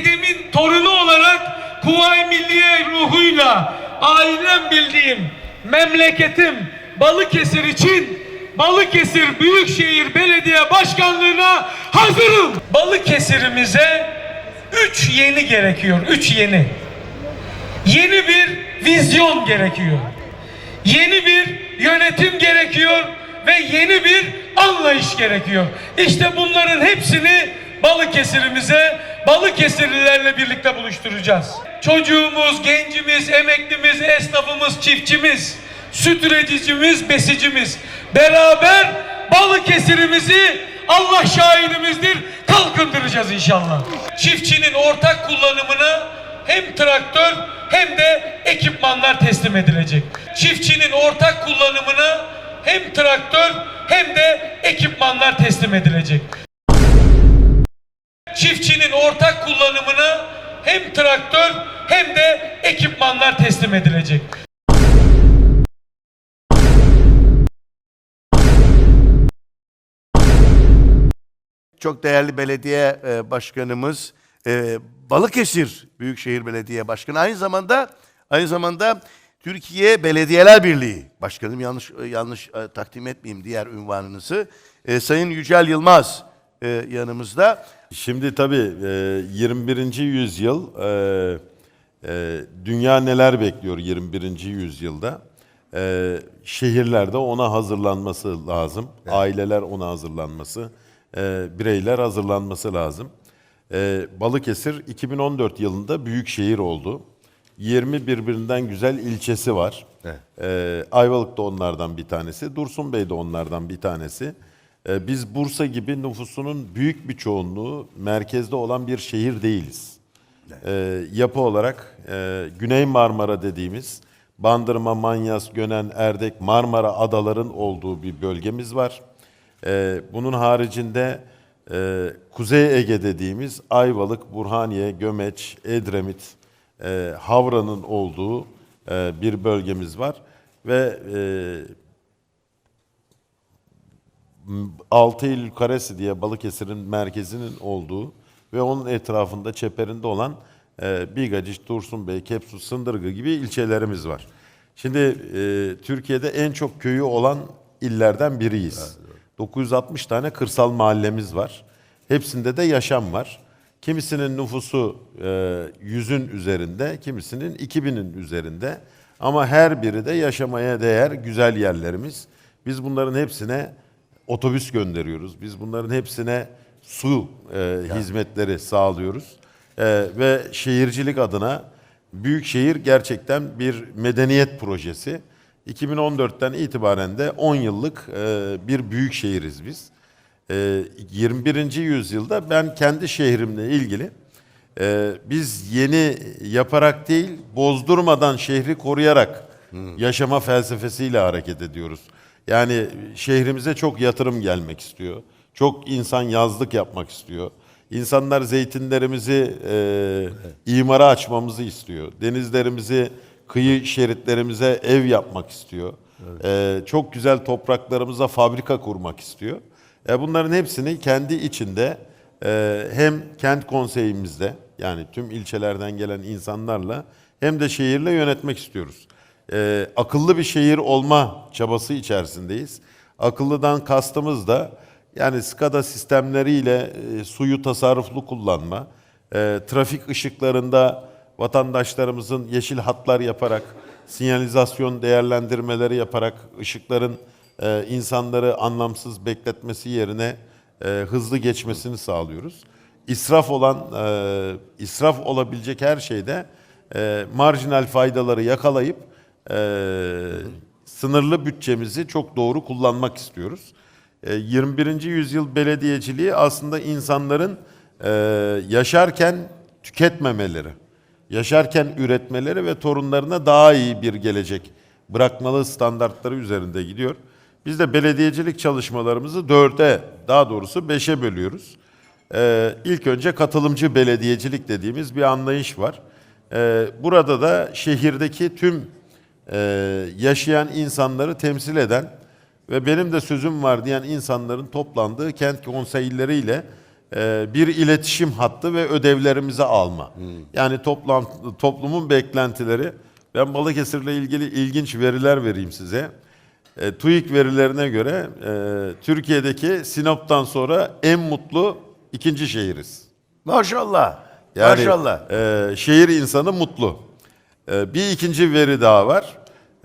dedemin torunu olarak Kuvayi Milliye ruhuyla ailem bildiğim memleketim Balıkesir için Balıkesir Büyükşehir Belediye Başkanlığı'na hazırım. Balıkesir'imize üç yeni gerekiyor. Üç yeni. Yeni bir vizyon gerekiyor. Yeni bir yönetim gerekiyor ve yeni bir anlayış gerekiyor. İşte bunların hepsini Balıkesir'imize, Balıkesirlilerle birlikte buluşturacağız. Çocuğumuz, gencimiz, emeklimiz, esnafımız, çiftçimiz, süt üreticimiz, besicimiz beraber Balıkesir'imizi Allah şahidimizdir kalkındıracağız inşallah. Çiftçinin ortak kullanımına hem traktör hem de ekipmanlar teslim edilecek. Çiftçinin ortak kullanımına hem traktör hem de ekipmanlar teslim edilecek. Çiftçinin ortak kullanımına hem traktör hem de ekipmanlar teslim edilecek. Çok değerli belediye e, başkanımız e, Balıkesir Büyükşehir Belediye Başkanı aynı zamanda aynı zamanda Türkiye Belediyeler Birliği Başkanım yanlış e, yanlış takdim etmeyeyim diğer ünvanınızı. Sayın Yücel Yılmaz e, yanımızda. Şimdi tabii e, 21. yüzyıl e, e, dünya neler bekliyor 21. yüzyılda? E, şehirlerde ona hazırlanması lazım. Aileler ona hazırlanması, e, bireyler hazırlanması lazım. E, Balıkesir 2014 yılında büyük şehir oldu. 20 birbirinden güzel ilçesi var. E, Ayvalık da onlardan bir tanesi, Dursun Bey de onlardan bir tanesi. E, biz Bursa gibi nüfusunun büyük bir çoğunluğu merkezde olan bir şehir değiliz. E, yapı olarak e, Güney Marmara dediğimiz Bandırma, Manyas, Gönen, Erdek, Marmara adaların olduğu bir bölgemiz var. E, bunun haricinde e, Kuzey Ege dediğimiz Ayvalık, Burhaniye, Gömeç, Edremit, e, Havra'nın olduğu e, bir bölgemiz var. Ve e, 6 Eylül Karesi diye Balıkesir'in merkezinin olduğu ve onun etrafında çeperinde olan e, Bigacık, Dursunbey, Kepsu, Sındırgı gibi ilçelerimiz var. Şimdi e, Türkiye'de en çok köyü olan illerden biriyiz. 960 tane kırsal mahallemiz var. Hepsinde de yaşam var. Kimisinin nüfusu e, 100'ün üzerinde, kimisinin 2000'in üzerinde. Ama her biri de yaşamaya değer güzel yerlerimiz. Biz bunların hepsine otobüs gönderiyoruz. Biz bunların hepsine su e, hizmetleri sağlıyoruz. E, ve şehircilik adına Büyükşehir gerçekten bir medeniyet projesi. 2014'ten itibaren de 10 yıllık e, bir büyük şehiriz biz. E, 21. yüzyılda ben kendi şehrimle ilgili e, biz yeni yaparak değil, bozdurmadan şehri koruyarak yaşama felsefesiyle hareket ediyoruz. Yani şehrimize çok yatırım gelmek istiyor. Çok insan yazlık yapmak istiyor. İnsanlar zeytinlerimizi e, imara açmamızı istiyor. Denizlerimizi, kıyı şeritlerimize ev yapmak istiyor. E, çok güzel topraklarımıza fabrika kurmak istiyor. E, bunların hepsini kendi içinde e, hem kent konseyimizde yani tüm ilçelerden gelen insanlarla hem de şehirle yönetmek istiyoruz e, akıllı bir şehir olma çabası içerisindeyiz. Akıllıdan kastımız da yani SCADA sistemleriyle e, suyu tasarruflu kullanma, e, trafik ışıklarında vatandaşlarımızın yeşil hatlar yaparak, sinyalizasyon değerlendirmeleri yaparak ışıkların e, insanları anlamsız bekletmesi yerine e, hızlı geçmesini sağlıyoruz. İsraf olan, e, israf olabilecek her şeyde e, marjinal faydaları yakalayıp e, sınırlı bütçemizi çok doğru kullanmak istiyoruz. E, 21. yüzyıl belediyeciliği aslında insanların e, yaşarken tüketmemeleri, yaşarken üretmeleri ve torunlarına daha iyi bir gelecek bırakmalı standartları üzerinde gidiyor. Biz de belediyecilik çalışmalarımızı dörde, daha doğrusu beşe bölüyoruz. Ee, ilk önce katılımcı belediyecilik dediğimiz bir anlayış var. Ee, burada da şehirdeki tüm e, yaşayan insanları temsil eden ve benim de sözüm var diyen insanların toplandığı kent konseyleriyle e, bir iletişim hattı ve ödevlerimizi alma. Yani toplam toplumun beklentileri. Ben Balıkesir'le ilgili ilginç veriler vereyim size. E, TÜİK verilerine göre e, Türkiye'deki Sinop'tan sonra en mutlu ikinci şehiriz. Maşallah. Yani Maşallah. e, şehir insanı mutlu. E, bir ikinci veri daha var.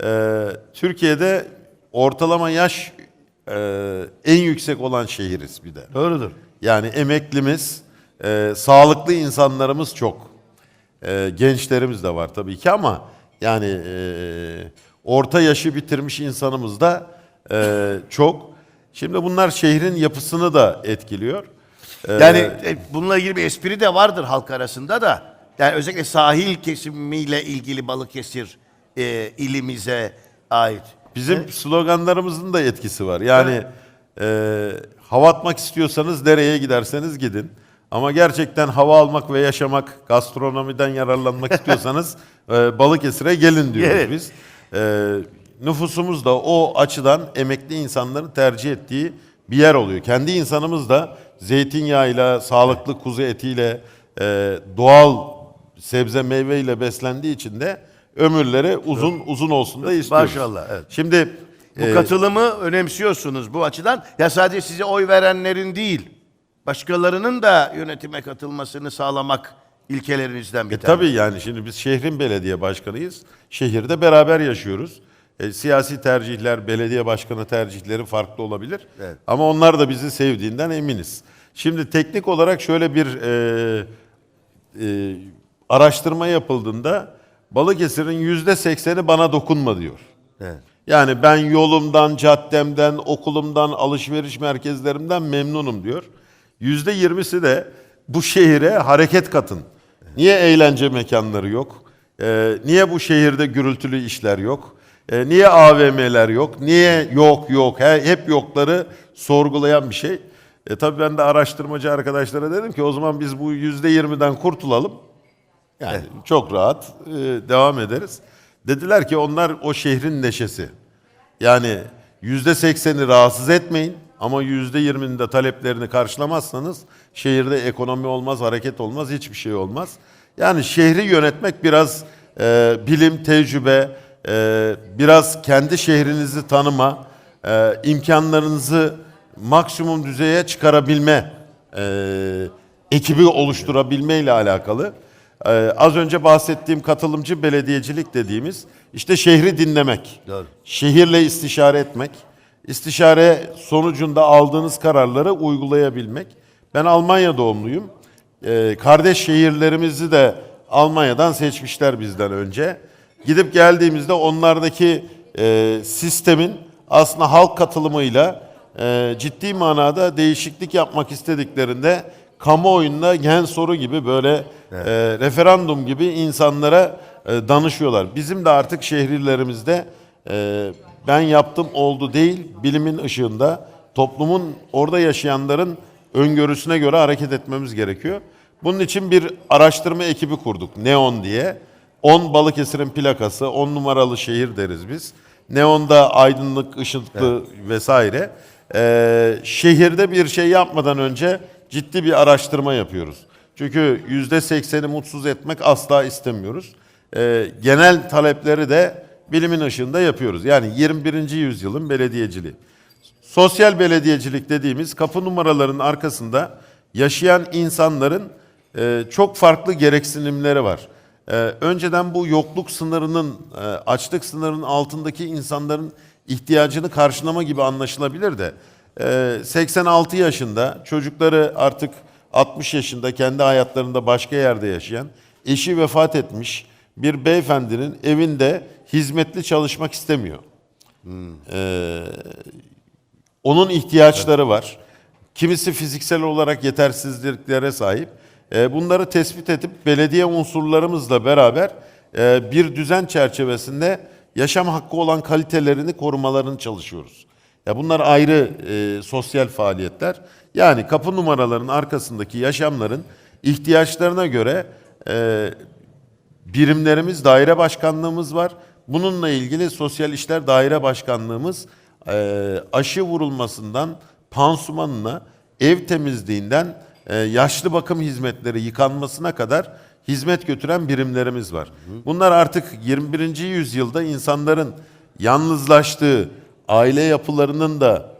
E, Türkiye'de ortalama yaş e, en yüksek olan şehiriz bir de. Doğrudur. Yani emeklimiz, e, sağlıklı insanlarımız çok. E, gençlerimiz de var tabii ki ama yani e, orta yaşı bitirmiş insanımız da e, çok. Şimdi bunlar şehrin yapısını da etkiliyor. E, Yani e, bununla ilgili bir espri de vardır halk arasında da. Yani özellikle sahil kesimiyle ilgili Balıkesir e, ilimize ait. Bizim sloganlarımızın da etkisi var. Yani e, hava atmak istiyorsanız nereye giderseniz gidin. Ama gerçekten hava almak ve yaşamak, gastronomiden yararlanmak istiyorsanız e, Balıkesir'e gelin diyoruz Evet. biz. E, nüfusumuz da o açıdan emekli insanların tercih ettiği bir yer oluyor. Kendi insanımız da zeytinyağıyla, sağlıklı kuzu etiyle, e, doğal sebze meyveyle beslendiği için de ömürleri uzun uzun olsun da istiyoruz. Maşallah, evet. Şimdi Bu e, katılımı önemsiyorsunuz bu açıdan. Ya sadece size oy verenlerin değil, başkalarının da yönetime katılmasını sağlamak ilkelerinizden bir e, tanesi. tabii yani şimdi biz şehrin belediye başkanıyız. Şehirde beraber yaşıyoruz. E, siyasi tercihler, belediye başkanı tercihleri farklı olabilir. Evet. Ama onlar da bizi sevdiğinden eminiz. Şimdi teknik olarak şöyle bir e, e, araştırma yapıldığında Balıkesir'in yüzde sekseni bana dokunma diyor. Evet. Yani ben yolumdan, caddemden, okulumdan, alışveriş merkezlerimden memnunum diyor. Yüzde yirmisi de bu şehire hareket katın. Niye eğlence mekanları yok? Ee, niye bu şehirde gürültülü işler yok? Ee, niye AVM'ler yok? Niye yok yok? He, hep yokları sorgulayan bir şey. E, tabii ben de araştırmacı arkadaşlara dedim ki o zaman biz bu yüzde yirmiden kurtulalım. Yani çok rahat e, devam ederiz. Dediler ki onlar o şehrin neşesi. Yani yüzde sekseni rahatsız etmeyin ama yüzde yirminin de taleplerini karşılamazsanız şehirde ekonomi olmaz, hareket olmaz, hiçbir şey olmaz. Yani şehri yönetmek biraz e, bilim, tecrübe, e, biraz kendi şehrinizi tanıma, e, imkanlarınızı maksimum düzeye çıkarabilme e, ekibi oluşturabilme ile alakalı. Ee, az önce bahsettiğim katılımcı belediyecilik dediğimiz işte şehri dinlemek, Doğru. şehirle istişare etmek, istişare sonucunda aldığınız kararları uygulayabilmek. Ben Almanya doğumluyum. Ee, kardeş şehirlerimizi de Almanya'dan seçmişler bizden önce. Gidip geldiğimizde onlardaki e, sistemin aslında halk katılımıyla e, ciddi manada değişiklik yapmak istediklerinde kamuoyunda gen soru gibi böyle e, referandum gibi insanlara e, danışıyorlar. Bizim de artık şehirlerimizde e, ben yaptım oldu değil, bilimin ışığında toplumun orada yaşayanların öngörüsüne göre hareket etmemiz gerekiyor. Bunun için bir araştırma ekibi kurduk, Neon diye. 10 Balıkesir'in plakası, 10 numaralı şehir deriz biz. Neon'da aydınlık, ışıklı vesaire. Ee, şehirde bir şey yapmadan önce ciddi bir araştırma yapıyoruz. Çünkü yüzde sekseni mutsuz etmek asla istemiyoruz. Ee, genel talepleri de bilimin ışığında yapıyoruz. Yani 21. yüzyılın belediyeciliği. Sosyal belediyecilik dediğimiz kapı numaralarının arkasında yaşayan insanların e, çok farklı gereksinimleri var. E, önceden bu yokluk sınırının, e, açlık sınırının altındaki insanların ihtiyacını karşılama gibi anlaşılabilir de e, 86 yaşında çocukları artık 60 yaşında kendi hayatlarında başka yerde yaşayan, eşi vefat etmiş bir beyefendinin evinde hizmetli çalışmak istemiyor. E, onun ihtiyaçları var. Kimisi fiziksel olarak yetersizliklere sahip. E, Bunları tespit edip belediye unsurlarımızla beraber e, bir düzen çerçevesinde yaşam hakkı olan kalitelerini korumalarını çalışıyoruz. Ya bunlar ayrı e, sosyal faaliyetler. Yani kapı numaralarının arkasındaki yaşamların ihtiyaçlarına göre e, birimlerimiz, daire başkanlığımız var. Bununla ilgili Sosyal İşler Daire Başkanlığımız e, aşı vurulmasından pansumanına, ev temizliğinden e, yaşlı bakım hizmetleri yıkanmasına kadar hizmet götüren birimlerimiz var. Bunlar artık 21. yüzyılda insanların yalnızlaştığı, aile yapılarının da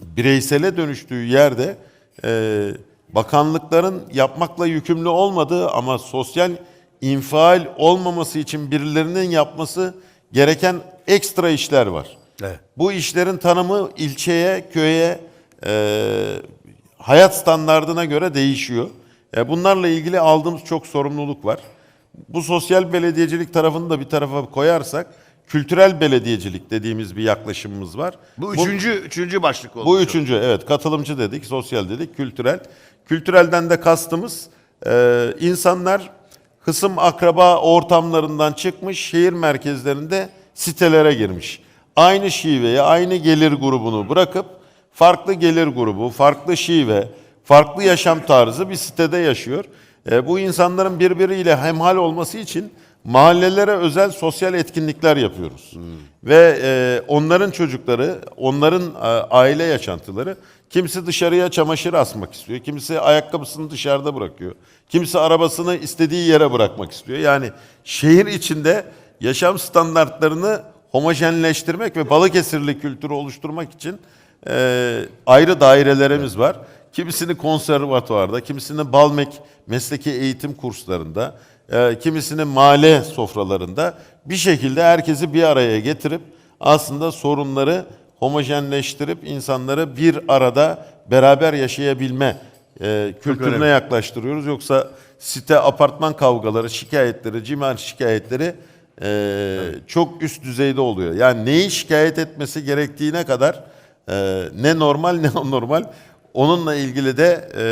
bireysele dönüştüğü yerde e, bakanlıkların yapmakla yükümlü olmadığı ama sosyal infial olmaması için birilerinin yapması gereken ekstra işler var. Evet. Bu işlerin tanımı ilçeye, köye, e, hayat standardına göre değişiyor. E, bunlarla ilgili aldığımız çok sorumluluk var. Bu sosyal belediyecilik tarafını da bir tarafa koyarsak, kültürel belediyecilik dediğimiz bir yaklaşımımız var. Bu üçüncü, üçüncü başlık oldu. Bu üçüncü evet katılımcı dedik, sosyal dedik, kültürel. Kültürelden de kastımız e, insanlar hısım akraba ortamlarından çıkmış şehir merkezlerinde sitelere girmiş. Aynı şiveyi, aynı gelir grubunu bırakıp farklı gelir grubu, farklı şive, farklı yaşam tarzı bir sitede yaşıyor. E, bu insanların birbiriyle hemhal olması için mahallelere özel sosyal etkinlikler yapıyoruz. Ve e, onların çocukları, onların e, aile yaşantıları, kimisi dışarıya çamaşır asmak istiyor, kimisi ayakkabısını dışarıda bırakıyor, kimisi arabasını istediği yere bırakmak istiyor. Yani şehir içinde yaşam standartlarını homojenleştirmek ve Balıkesirli kültürü oluşturmak için e, ayrı dairelerimiz var. Kimisini konservatuvarda, kimisini Balmek mesleki eğitim kurslarında, e, kimisini mahalle sofralarında bir şekilde herkesi bir araya getirip aslında sorunları homojenleştirip insanları bir arada beraber yaşayabilme e, kültürüne yaklaştırıyoruz. Yoksa site apartman kavgaları, şikayetleri, cimal şikayetleri e, çok üst düzeyde oluyor. Yani neyi şikayet etmesi gerektiğine kadar e, ne normal ne anormal onunla ilgili de e,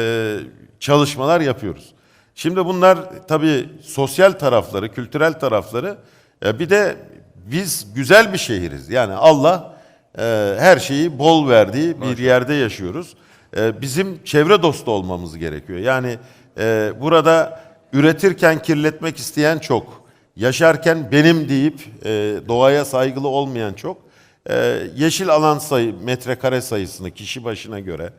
çalışmalar yapıyoruz. Şimdi bunlar tabii sosyal tarafları, kültürel tarafları. E, bir de biz güzel bir şehiriz. Yani Allah e, her şeyi bol verdiği bir yerde yaşıyoruz. E, bizim çevre dostu olmamız gerekiyor. Yani e, burada üretirken kirletmek isteyen çok. Yaşarken benim deyip e, doğaya saygılı olmayan çok. E, yeşil alan sayı, metrekare sayısını kişi başına göre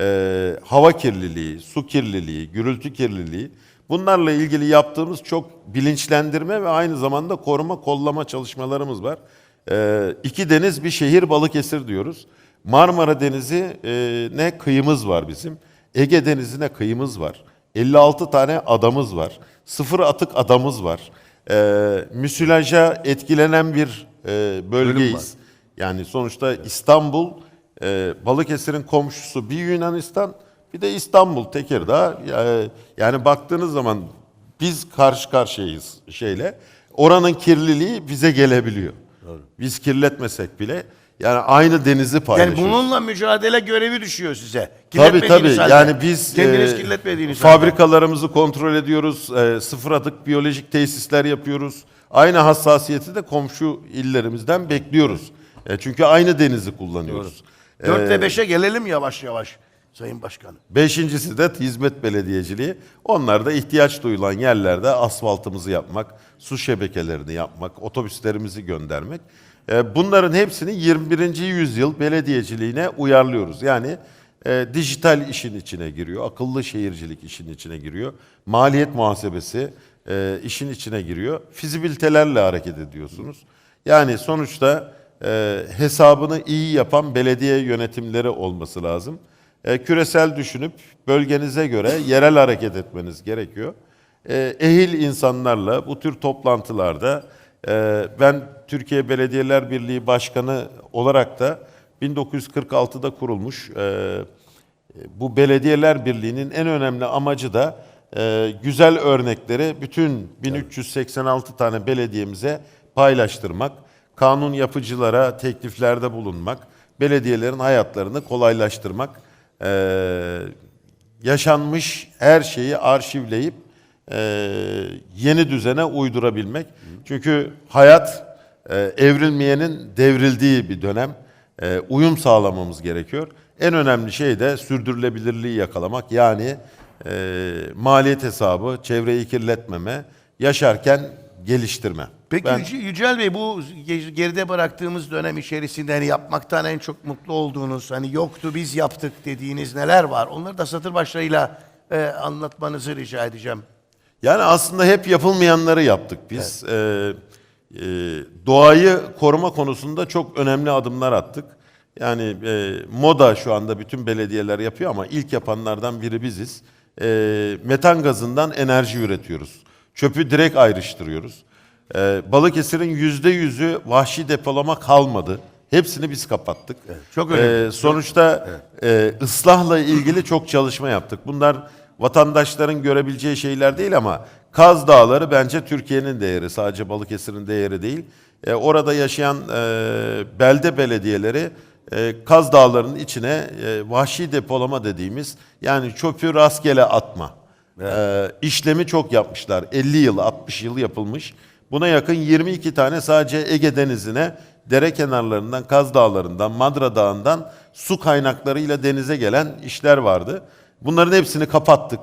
e, hava kirliliği, su kirliliği, gürültü kirliliği bunlarla ilgili yaptığımız çok bilinçlendirme ve aynı zamanda koruma kollama çalışmalarımız var. E, iki deniz bir şehir Balıkesir diyoruz. Marmara Denizi e, ne kıyımız var bizim. Ege Denizi'ne kıyımız var. 56 tane adamız var. Sıfır atık adamız var. E, müsilaja etkilenen bir e, bölgeyiz. Yani sonuçta İstanbul, e, Balıkesir'in komşusu bir Yunanistan, bir de İstanbul, Tekirdağ. Ya- Yani baktığınız zaman biz karşı karşıyayız şeyle. Oranın kirliliği bize gelebiliyor. Biz kirletmesek bile yani aynı denizi Yani paylaşıyoruz. bununla mücadele görevi düşüyor size. Tabii tabii. halde. Yani biz Kendiniz e, kirletmediğiniz halde. fabrikalarımızı kontrol ediyoruz. E, sıfır atık biyolojik tesisler yapıyoruz. Aynı hassasiyeti de komşu illerimizden bekliyoruz. E, çünkü aynı denizi kullanıyoruz. E, 4 ve 5'e gelelim yavaş yavaş Sayın Başkanım. Beşincisi de hizmet belediyeciliği. Onlar da ihtiyaç duyulan yerlerde asfaltımızı yapmak, su şebekelerini yapmak, otobüslerimizi göndermek. E, Bunların hepsini 21. yüzyıl belediyeciliğine uyarlıyoruz. Yani e, dijital işin içine giriyor, akıllı şehircilik işin içine giriyor, maliyet muhasebesi e, işin içine giriyor. Fizibilitelerle hareket ediyorsunuz. Yani sonuçta e, hesabını iyi yapan belediye yönetimleri olması lazım. E, küresel düşünüp bölgenize göre yerel hareket etmeniz gerekiyor. E, ehil insanlarla bu tür toplantılarda e, ben Türkiye Belediyeler Birliği Başkanı olarak da 1946'da kurulmuş e, bu Belediyeler Birliği'nin en önemli amacı da e, güzel örnekleri bütün 1386 tane belediyemize paylaştırmak, kanun yapıcılara tekliflerde bulunmak, belediyelerin hayatlarını kolaylaştırmak, e, yaşanmış her şeyi arşivleyip e, yeni düzene uydurabilmek. Çünkü hayat e, evrilmeyenin devrildiği bir dönem. E, uyum sağlamamız gerekiyor. En önemli şey de sürdürülebilirliği yakalamak. Yani e, maliyet hesabı, çevreyi kirletmeme, yaşarken geliştirme. Peki Ben- Yüce- Yücel Bey bu ge- geride bıraktığımız dönem içerisinde hani yapmaktan en çok mutlu olduğunuz hani yoktu biz yaptık dediğiniz neler var? Onları da satır başlarıyla e, anlatmanızı rica edeceğim. Yani aslında hep yapılmayanları yaptık biz. Ee, e, doğayı koruma konusunda çok önemli adımlar attık. Yani e, moda şu anda bütün belediyeler yapıyor ama ilk yapanlardan biri biziz. E, metan gazından enerji üretiyoruz. Çöpü direkt ayrıştırıyoruz. E, Balıkesir'in yüzde yüzü vahşi depolama kalmadı. Hepsini biz kapattık. çok önemli. E, sonuçta e, ıslahla ilgili çok çalışma yaptık. Bunlar vatandaşların görebileceği şeyler değil ama Kaz Dağları bence Türkiye'nin değeri. Sadece Balıkesir'in değeri değil. E, orada yaşayan e, belde belediyeleri e, Kaz Dağları'nın içine e, vahşi depolama dediğimiz yani çöpü rastgele atma. E, işlemi çok yapmışlar. 50 yıl, 60 yıl yapılmış. Buna yakın 22 tane sadece Ege Denizi'ne dere kenarlarından, Kaz Dağları'ndan, Madra Dağı'ndan su kaynaklarıyla denize gelen işler vardı. Bunların hepsini kapattık.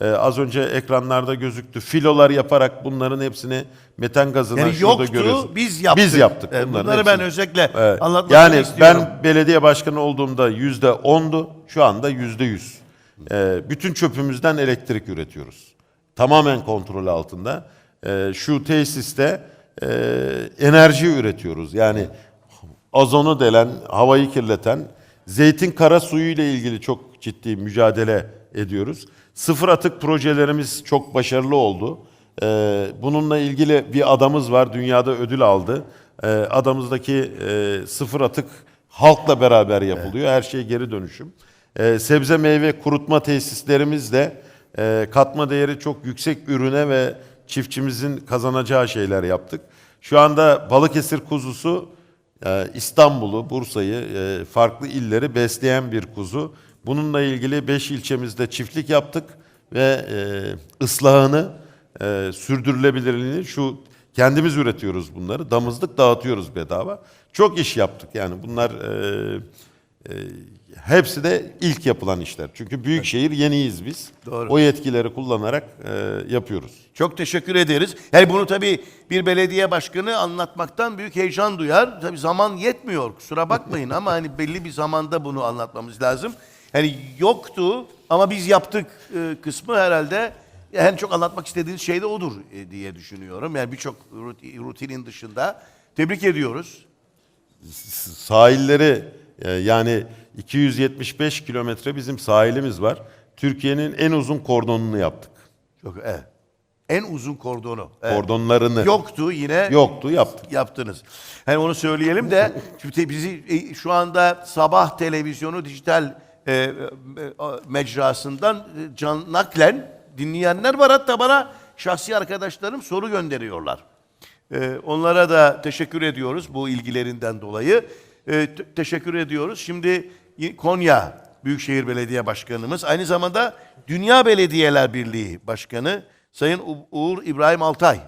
Ee, az önce ekranlarda gözüktü. Filolar yaparak bunların hepsini metan gazına Yani şurada yoktu, görüyorsun. biz yaptık. Biz yaptık. Evet, bunların bunları ben hepsini. özellikle Evet. anlatmasını Yani istiyorum. ben belediye başkanı olduğumda yüzde ondu, şu anda yüzde yüz. Ee, bütün çöpümüzden elektrik üretiyoruz. Tamamen kontrol altında. Ee, şu tesiste e, enerji üretiyoruz. Yani ozonu delen, havayı kirleten, zeytin kara suyu ile ilgili çok ciddi mücadele ediyoruz. Sıfır atık projelerimiz çok başarılı oldu. Ee, bununla ilgili bir adamız var, dünyada ödül aldı. Ee, adamızdaki e, sıfır atık halkla beraber yapılıyor. Her şey geri dönüşüm. Ee, sebze meyve kurutma tesislerimiz de e, katma değeri çok yüksek ürüne ve çiftçimizin kazanacağı şeyler yaptık. Şu anda Balıkesir kuzusu e, İstanbul'u, Bursa'yı, e, farklı illeri besleyen bir kuzu. Bununla ilgili 5 ilçemizde çiftlik yaptık ve ıslahını, sürdürülebilirliğini şu kendimiz üretiyoruz bunları. Damızlık dağıtıyoruz bedava. Çok iş yaptık yani bunlar e, e, hepsi de ilk yapılan işler. Çünkü büyükşehir yeniyiz biz. Doğru. O yetkileri kullanarak e, yapıyoruz. Çok teşekkür ederiz. Yani bunu tabii bir belediye başkanı anlatmaktan büyük heyecan duyar. Tabii zaman yetmiyor kusura bakmayın ama hani belli bir zamanda bunu anlatmamız lazım. Yani yoktu ama biz yaptık e, kısmı herhalde en çok anlatmak istediğiniz şey de odur e, diye düşünüyorum. Yani birçok ruti- rutinin dışında. Tebrik ediyoruz. sahilleri e, yani 275 kilometre bizim sahilimiz var. Türkiye'nin en uzun kordonunu yaptık. Çok evet. En uzun kordonu. Evet. Kordonlarını. Yoktu yine Yoktu yaptık. yaptınız. Hani onu söyleyelim de çünkü bizi e, şu anda sabah televizyonu dijital e, e, mecrasından e, can naklen dinleyenler var hatta bana şahsi arkadaşlarım soru gönderiyorlar. E, onlara da teşekkür ediyoruz bu ilgilerinden dolayı e, teşekkür ediyoruz. Şimdi Konya Büyükşehir Belediye Başkanımız aynı zamanda Dünya Belediyeler Birliği Başkanı Sayın U Uğur İbrahim Altay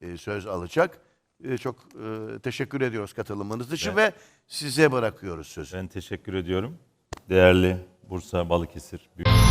e, söz alacak. E, çok e, teşekkür ediyoruz katılımınız için evet. ve size bırakıyoruz sözü. Ben teşekkür ediyorum. Değerli Bursa Balıkesir Büyükşehir